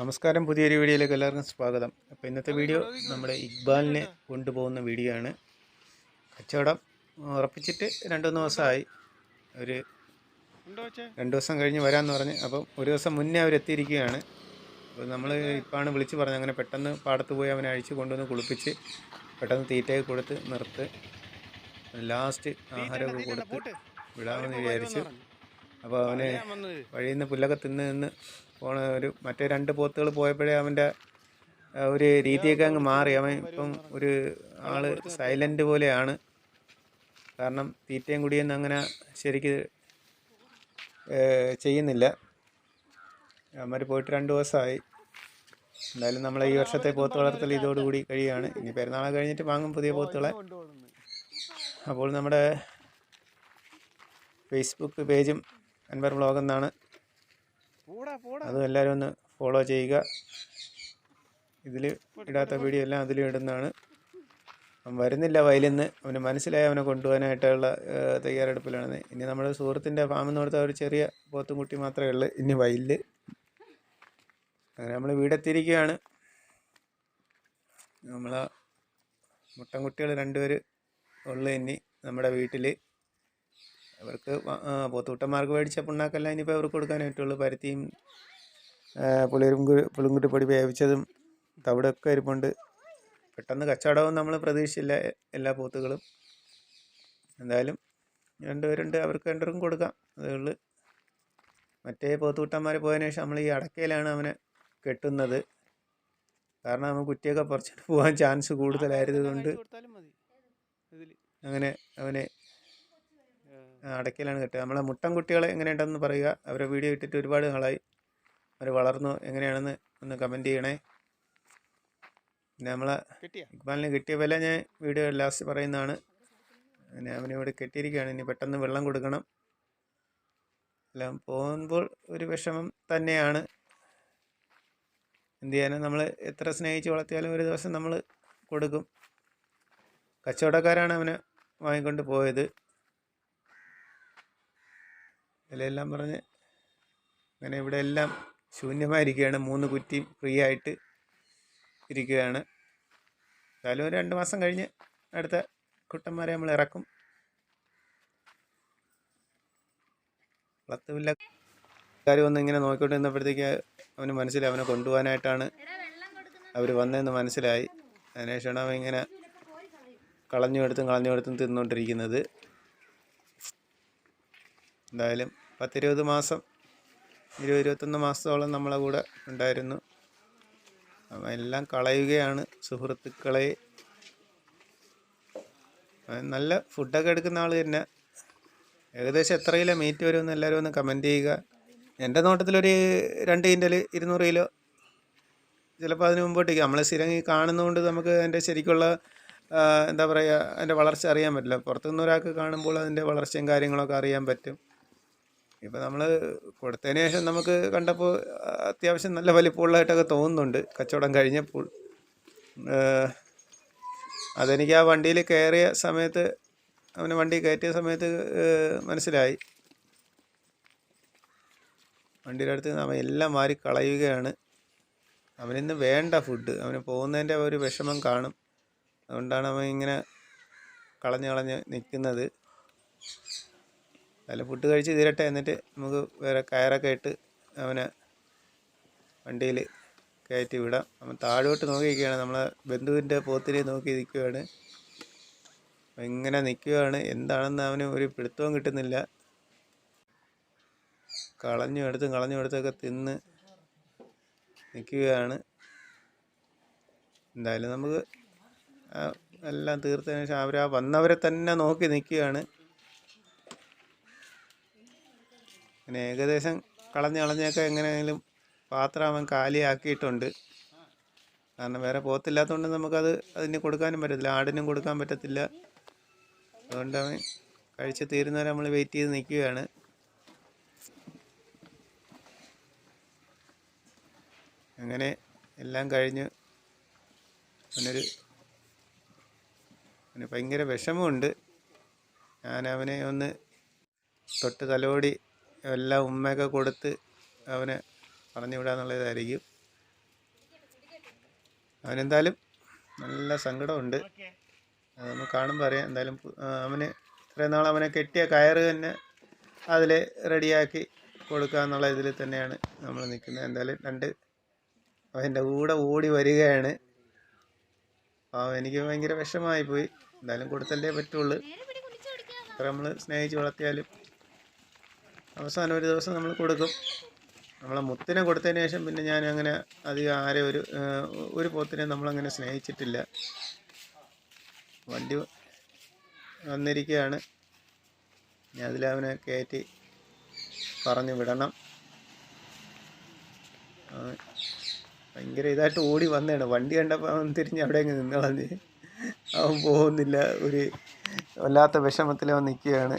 നമസ്കാരം. പുതിയൊരു വീഡിയോയിലേക്ക് എല്ലാവർക്കും സ്വാഗതം. അപ്പോൾ ഇന്നത്തെ വീഡിയോ നമ്മുടെ ഇക്ബാലിനെ കൊണ്ടുപോകുന്ന വീഡിയോ ആണ്. കച്ചവടം ഉറപ്പിച്ചിട്ട് രണ്ട് മൂന്ന് ദിവസമായി. ഒരു രണ്ട് ദിവസം കഴിഞ്ഞ് വരാമെന്ന് പറഞ്ഞ്. അപ്പം ഒരു ദിവസം മുന്നേ അവരെത്തിയിരിക്കുകയാണ് അപ്പോൾ നമ്മൾ ഇപ്പാണ് വിളിച്ച് പറഞ്ഞത്. അങ്ങനെ പെട്ടെന്ന് പാടത്ത് പോയി അവനെ അഴിച്ച് കൊണ്ടുവന്ന് കുളിപ്പിച്ച് പെട്ടെന്ന് തീറ്റയൊക്കെ കൊടുത്ത് നിർത്ത് ലാസ്റ്റ് ആഹാരമൊക്കെ കൊടുത്ത് വിടാമെന്ന് വിചാരിച്ചു. അപ്പോൾ അവന് വഴിയിൽ നിന്ന് പുല്ലൊക്കെ തിന്ന് നിന്ന് പോണ ഒരു മറ്റേ രണ്ട് പോത്തുകൾ പോയപ്പോഴേ അവന്റെ ഒരു രീതിയൊക്കെ അങ്ങ് മാറി. അവൻ ഇപ്പം ഒരു ആൾ സൈലന്റ് പോലെയാണ്. കാരണം തീറ്റയും കുടിയൊന്നും അങ്ങനെ ശരിക്ക് ചെയ്യുന്നില്ല. അവന്മാർ പോയിട്ട് രണ്ട് ദിവസമായി. എന്തായാലും നമ്മൾ ഈ വർഷത്തെ പോത്ത് വളർത്തൽ ഇതോടുകൂടി കഴിയുകയാണ് ഇനി പെരുന്നാളെ കഴിഞ്ഞിട്ട് വാങ്ങും പുതിയ പോത്തുകളെ. അപ്പോൾ നമ്മുടെ ഫേസ്ബുക്ക് പേജും അൻവർ വ്ളോഗ് എന്നാണ് അതും എല്ലാവരും ഒന്ന് ഫോളോ ചെയ്യുക. ഇതിൽ ഇടാത്ത വീഡിയോ എല്ലാം അതിലും ഇടുന്നതാണ്. വരുന്നില്ല വയലിന്ന്. അവന് മനസ്സിലായി അവനെ കൊണ്ടുപോകാനായിട്ടുള്ള തയ്യാറെടുപ്പിലാണ് ഇനി നമ്മുടെ സുഹൃത്തിന്റെ ഫാമിൽ നിന്ന് കൊടുത്ത ഒരു ചെറിയ പോത്തും കുട്ടി മാത്രമേ ഉള്ളൂ. ഇനി വയലിൽ അങ്ങനെ നമ്മൾ വീടെത്തിയിരിക്കുകയാണ്. നമ്മളെ മുട്ടൻകുട്ടികൾ രണ്ടുപേർ ഉള്ളു ഇനി നമ്മുടെ വീട്ടിൽ അവർക്ക് പോത്തൂട്ടന്മാർക്ക് മേടിച്ച പിണ്ണാക്കെല്ലാം ഇനിയിപ്പോൾ അവർക്ക് കൊടുക്കാനായിട്ടുള്ളൂ പരുത്തിയും പുളിങ്കുട്ടി പൊടി വേവിച്ചതും തവിടൊക്കെ ഇരിപ്പുണ്ട് പെട്ടെന്ന് കച്ചവടവും നമ്മൾ പ്രതീക്ഷിച്ചില്ല എല്ലാ പോത്തുകളും. എന്തായാലും രണ്ടുപേരുണ്ട് അവർക്ക് രണ്ടുപേർക്കും കൊടുക്കാം. അതേ ഉള്ളു. മറ്റേ പോത്തുകുട്ടന്മാർ പോയതിനു ശേഷം നമ്മൾ ഈ അടക്കയിലാണ് അവനെ കെട്ടുന്നത്. കാരണം അവൻ കുറ്റിയൊക്കെ പറിച്ചിട്ട് പോകാൻ ചാൻസ് കൂടുതലായതുകൊണ്ട് അങ്ങനെ അവനെ അടയ്ക്കലാണ് കെട്ടുക. നമ്മളെ മുട്ടൻ കുട്ടികളെ എങ്ങനെയുണ്ടെന്ന് പറയുക. അവരെ വീഡിയോ ഇട്ടിട്ട് ഒരുപാട് നാളായി. അവർ വളർന്നു. എങ്ങനെയാണെന്ന് ഒന്ന് കമന്റ് ചെയ്യണേ. പിന്നെ നമ്മളെ ഇക്ബാലിന് കിട്ടിയ വില ഞാൻ വീഡിയോ ലാസ്റ്റ് പറയുന്നതാണ്. പിന്നെ അവനിവിടെ കെട്ടിയിരിക്കുകയാണ്. ഇനി പെട്ടെന്ന് വെള്ളം കൊടുക്കണം. എല്ലാം പോകുമ്പോൾ ഒരു വിഷമം തന്നെയാണ്. എന്ത് ചെയ്യാനും? നമ്മൾ എത്ര സ്നേഹിച്ച് വളർത്തിയാലും ഒരു ദിവസം നമ്മൾ കൊടുക്കും. കച്ചവടക്കാരാണ് അവനെ വാങ്ങിക്കൊണ്ട് പോയത്. വിലയെല്ലാം പറഞ്ഞ് അങ്ങനെ ഇവിടെ എല്ലാം ശൂന്യമായിരിക്കുകയാണ്. മൂന്ന് കുറ്റിയും ഫ്രീ ആയിട്ട് ഇരിക്കുകയാണ്. എന്തായാലും ഒരു രണ്ട് മാസം കഴിഞ്ഞ് അടുത്ത കുട്ടന്മാരെ നമ്മൾ ഇറക്കും. വളർത്തുമില്ല കാര്യം ഒന്ന് ഇങ്ങനെ നോക്കിക്കൊണ്ട് നിന്നപ്പോഴത്തേക്ക് അവന് മനസ്സിലായി. അവനെ കൊണ്ടുപോകാനായിട്ടാണ് അവർ വന്നതെന്ന് മനസ്സിലായി. അതിനുശേഷമാണ് അവൻ ഇങ്ങനെ കളഞ്ഞു എടുത്തും കളഞ്ഞു എടുത്തും തിന്നുകൊണ്ടിരിക്കുന്നത്. എന്തായാലും പത്തിരുപത് മാസം ഇരുപത് ഇരുപത്തൊന്ന് മാസത്തോളം നമ്മളെ കൂടെ ഉണ്ടായിരുന്നു. എല്ലാം കളയുകയാണ് സുഹൃത്തുക്കളെ. നല്ല ഫുഡൊക്കെ എടുക്കുന്ന ആൾ തന്നെ. ഏകദേശം എത്ര കിലോ മീറ്റ് വരുമെന്ന് എല്ലാവരും ഒന്ന് കമന്റ് ചെയ്യുക. എന്റെ നോട്ടത്തിലൊരു രണ്ട് കിന്റൽ ഇരുന്നൂറ് കിലോ ചിലപ്പോൾ അതിന് മുമ്പോട്ടേക്ക്. നമ്മൾ സ്ഥിരം കാണുന്നതുകൊണ്ട് നമുക്ക് അതിന്റെ ശരിക്കുള്ള എന്താ പറയുക അതിന്റെ വളർച്ച അറിയാൻ പറ്റില്ല. പുറത്തുനിന്ന് ഒരാൾക്ക് കാണുമ്പോൾ അതിന്റെ വളർച്ചയും കാര്യങ്ങളൊക്കെ അറിയാൻ പറ്റും. ഇപ്പം നമ്മൾ കൊടുത്തതിന് ശേഷം നമുക്ക് കണ്ടപ്പോൾ അത്യാവശ്യം നല്ല വലിപ്പമുള്ളതായിട്ടൊക്കെ തോന്നുന്നുണ്ട്. കച്ചവടം കഴിഞ്ഞപ്പോൾ. അതെനിക്ക് ആ വണ്ടിയിൽ കയറിയ സമയത്ത് അവന് വണ്ടി കയറ്റിയ സമയത്ത് മനസ്സിലായി. വണ്ടിയുടെ അടുത്ത് അവൻ എല്ലാം മാറി കളയുകയാണ്. അവനിന്ന് വേണ്ട ഫുഡ് അവന് പോകുന്നതിന്റെ ഒരു വിഷമം കാണും. അതുകൊണ്ടാണ് അവൻ ഇങ്ങനെ കളഞ്ഞ് കളഞ്ഞ് നിൽക്കുന്നത്. നല്ല ഫുഡ് കഴിച്ച് തീരട്ടെ എന്നിട്ട് നമുക്ക് വേറെ കയറൊക്കെ ഇട്ട് അവനെ വണ്ടിയിൽ കയറ്റി വിടാം. അവൻ താഴോട്ട് നോക്കിയിരിക്കുകയാണ്. നമ്മളെ ബന്ധുവിന്റെ പോത്തിനെ നോക്കി നിൽക്കുകയാണ്. ഇങ്ങനെ നിൽക്കുകയാണ്. എന്താണെന്ന് അവന് ഒരു പിടുത്തവും കിട്ടുന്നില്ല. കളഞ്ഞു എടുത്തും കളഞ്ഞു എടുത്തൊക്കെ തിന്ന് നിൽക്കുകയാണ്. എന്തായാലും നമുക്ക് എല്ലാം തീർത്തതിന് ശേഷം അവർ ആ വന്നവരെ തന്നെ നോക്കി നിൽക്കുകയാണ്. പിന്നെ ഏകദേശം കളഞ്ഞ് കളഞ്ഞൊക്കെ എങ്ങനെയെങ്കിലും പാത്രം അവൻ കാലിയാക്കിയിട്ടുണ്ട്. കാരണം വേറെ പോത്തില്ലാത്തതുകൊണ്ട് നമുക്കത് അതിന് കൊടുക്കാനും പറ്റത്തില്ല. ആടിനും കൊടുക്കാൻ പറ്റത്തില്ല. അതുകൊണ്ട് അവൻ കഴിച്ച് തീരുന്നവരെ നമ്മൾ വെയിറ്റ് ചെയ്ത് നിൽക്കുകയാണ്. അങ്ങനെ എല്ലാം കഴിഞ്ഞ് അവനൊരു അവന് ഭയങ്കര വിഷമമുണ്ട്. ഞാൻ അവനെ ഒന്ന് തൊട്ട് തലോടി എല്ലാം ഉമ്മയൊക്കെ കൊടുത്ത് അവനെ പറഞ്ഞു വിടാന്നുള്ളതായിരിക്കും അവനെന്തായാലും നല്ല സങ്കടമുണ്ട്. അത് നമുക്ക് കാണുമ്പോൾ അറിയാം. എന്തായാലും അവന് ഇത്രയും നാൾ അവനെ കെട്ടിയ കയറ് തന്നെ അതിൽ റെഡിയാക്കി കൊടുക്കുക എന്നുള്ള ഇതിൽ തന്നെയാണ് നമ്മൾ നിൽക്കുന്നത്. എന്തായാലും രണ്ട് അവന്റെ കൂടെ ഓടി വരികയാണ്. അപ്പോൾ എനിക്ക് ഭയങ്കര വിഷമായി പോയി എന്തായാലും കൊടുത്തല്ലേ പറ്റുള്ളൂ. അത്ര നമ്മൾ സ്നേഹിച്ച് വളർത്തിയാലും അവസാനം ഒരു ദിവസം നമ്മൾ കൊടുക്കും. നമ്മളെ മുത്തിനെ കൊടുത്തതിന് ശേഷം പിന്നെ ഞാൻ അങ്ങനെ അധികം ആരെ ഒരു ഒരു പോത്തിനെ നമ്മളങ്ങനെ സ്നേഹിച്ചിട്ടില്ല. വണ്ടി വന്നിരിക്കുകയാണ്. ഇനി അതിലവനെ കയറ്റി പറഞ്ഞു വിടണം. ഭയങ്കര ഇതായിട്ട് ഓടി വന്നതാണ്. വണ്ടി കണ്ടപ്പോൾ അവൻ തിരിഞ്ഞ് അവിടെ അങ്ങ് നിന്നളഞ്ഞ് അവൻ പോകുന്നില്ല. ഒരു വല്ലാത്ത വിഷമത്തിൽ അവൻ നിൽക്കുകയാണ്.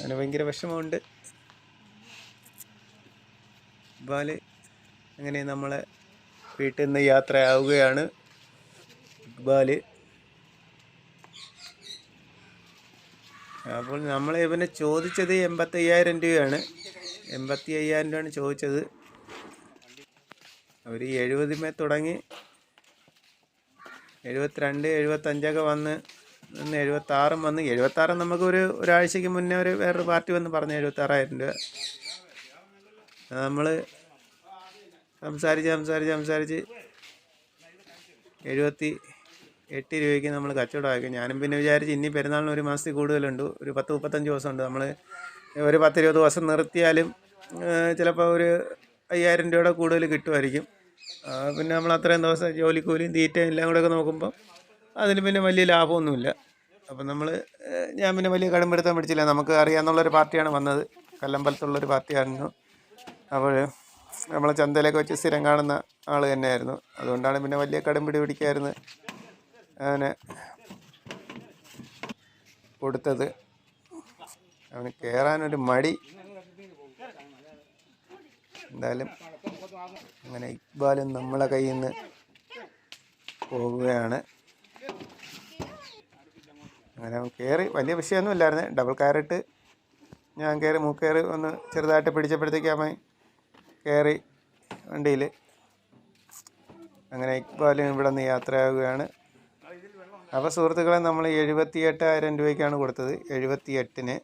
അവന് ഭയങ്കര വിഷമമുണ്ട്. ഇക്ബാൽ അങ്ങനെ നമ്മളെ വീട്ടിൽ നിന്ന് യാത്രയാവുകയാണ് ഇക്ബാൽ അപ്പോൾ നമ്മൾ ഇവനെ ചോദിച്ചത് എൺപത്തി അയ്യായിരം രൂപയാണ്. എൺപത്തി അയ്യായിരം രൂപയാണ് ചോദിച്ചത്. അവർ എഴുപതിമേ തുടങ്ങി. എഴുപത്തിരണ്ട് എഴുപത്തഞ്ചൊക്കെ വന്ന് നിന്ന് എഴുപത്താറും വന്ന് എഴുപത്താറ് നമുക്ക് ഒരു ഒരാഴ്ചയ്ക്ക് മുന്നേ ഒരു വേറൊരു പാർട്ടി വന്ന് പറഞ്ഞു എഴുപത്താറായിരം രൂപ. നമ്മൾ സംസാരിച്ച് സംസാരിച്ച് സംസാരിച്ച് എഴുപത്തി എട്ട് രൂപയ്ക്ക് നമ്മൾ കച്ചവടമാക്കി ഞാനും പിന്നെ വിചാരിച്ച് ഇനി പെരുന്നാളിന് ഒരു മാസത്തിൽ കൂടുതലുണ്ട്. ഒരു പത്ത് മുപ്പത്തഞ്ച് ദിവസമുണ്ട്. നമ്മൾ ഒരു പത്തിരുപത് ദിവസം നിർത്തിയാലും ചിലപ്പോൾ ഒരു അയ്യായിരം രൂപയുടെ കൂടുതൽ കിട്ടുമായിരിക്കും. പിന്നെ നമ്മൾ അത്രയും ദിവസം ജോലിക്കൂലിയും തീറ്റയും എല്ലാം കൂടെ ഒക്കെ നോക്കുമ്പോൾ അതിന് പിന്നെ വലിയ ലാഭമൊന്നുമില്ല. അപ്പം നമ്മൾ ഞാൻ പിന്നെ വലിയ കടുംപിടുത്തം പിടിച്ചില്ല. നമുക്ക് അറിയാമെന്നുള്ളൊരു പാർട്ടിയാണ് വന്നത്. കല്ലമ്പലത്തുള്ളൊരു പാർട്ടിയായിരുന്നു. അപ്പോൾ നമ്മളെ ചന്തയിലൊക്കെ വെച്ച് സ്ഥിരം കാണുന്ന ആൾ തന്നെയായിരുന്നു. അതുകൊണ്ടാണ് പിന്നെ വലിയ കടുംപിടി പിടിക്കായിരുന്നു അവന് കൊടുത്തത്. അവന് കയറാനൊരു മടി. എന്തായാലും അങ്ങനെ ഇക്ബാലും നമ്മളെ കയ്യിൽ നിന്ന് പോകുകയാണ് അങ്ങനെ കയറി വലിയ വിഷയമൊന്നും ഇല്ലായിരുന്നു ഡബിൾ കയറിട്ട് ഞാൻ കയറി മൂക്കയറി ഒന്ന് ചെറുതായിട്ട് പിടിച്ചപ്പോഴത്തേക്ക് അവൻ കയറി വണ്ടിയിൽ അങ്ങനെ ഇക്ബാലും ഇവിടെ നിന്ന് യാത്രയാകുകയാണ് അപ്പോൾ സുഹൃത്തുക്കളെ നമ്മൾ എഴുപത്തി എട്ടായിരം രൂപയ്ക്കാണ് കൊടുത്തത്. എഴുപത്തി എട്ടിന്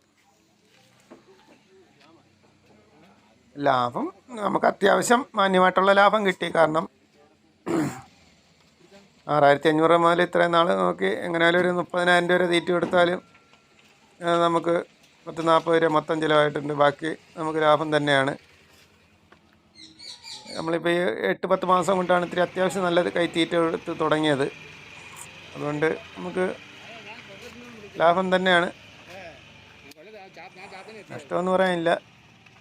ലാഭം നമുക്ക് അത്യാവശ്യം മാന്യമായിട്ടുള്ള ലാഭം കിട്ടി. കാരണം ആറായിരത്തി അഞ്ഞൂറ് മുതൽ ഇത്രയും നാൾ നോക്കി എങ്ങനെയാലും ഒരു മുപ്പതിനായിരം രൂപ വരെ തീറ്റ കൊടുത്താലും നമുക്ക് പത്ത് നാൽപ്പത് രൂപ മൊത്തം ചിലവായിട്ടുണ്ട്. ബാക്കി നമുക്ക് ലാഭം തന്നെയാണ്. നമ്മളിപ്പോൾ ഈ എട്ട് പത്ത് മാസം കൊണ്ടാണ് ഇത്തിരി അത്യാവശ്യം നല്ലത് കൈത്തീറ്റ എടുത്ത് തുടങ്ങിയത്. അതുകൊണ്ട് നമുക്ക് ലാഭം തന്നെയാണ്. നഷ്ടമെന്ന് പറയാനില്ല.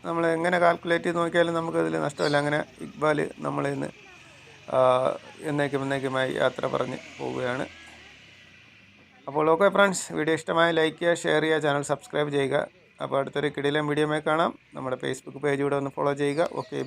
നമ്മൾ എങ്ങനെ കാൽക്കുലേറ്റ് ചെയ്ത് നോക്കിയാലും നമുക്കതിൽ നഷ്ടമില്ല. അങ്ങനെ ഇക്ബാൽ നമ്മളിൽ നിന്ന് എന്നേക്കും എന്നേക്കുമായി യാത്ര പറഞ്ഞ് പോവുകയാണ്. അപ്പോൾ ഓക്കെ ഫ്രണ്ട്സ് വീഡിയോ ഇഷ്ടമായ ലൈക്ക് ചെയ്യുക ഷെയർ ചെയ്യുക ചാനൽ സബ്സ്ക്രൈബ് ചെയ്യുക. അപ്പോൾ അടുത്തൊരു കിടിലം വീഡിയോമായി കാണാം. നമ്മുടെ ഫേസ്ബുക്ക് പേജ് കൂടെ ഒന്ന് ഫോളോ ചെയ്യുക. ഓക്കെ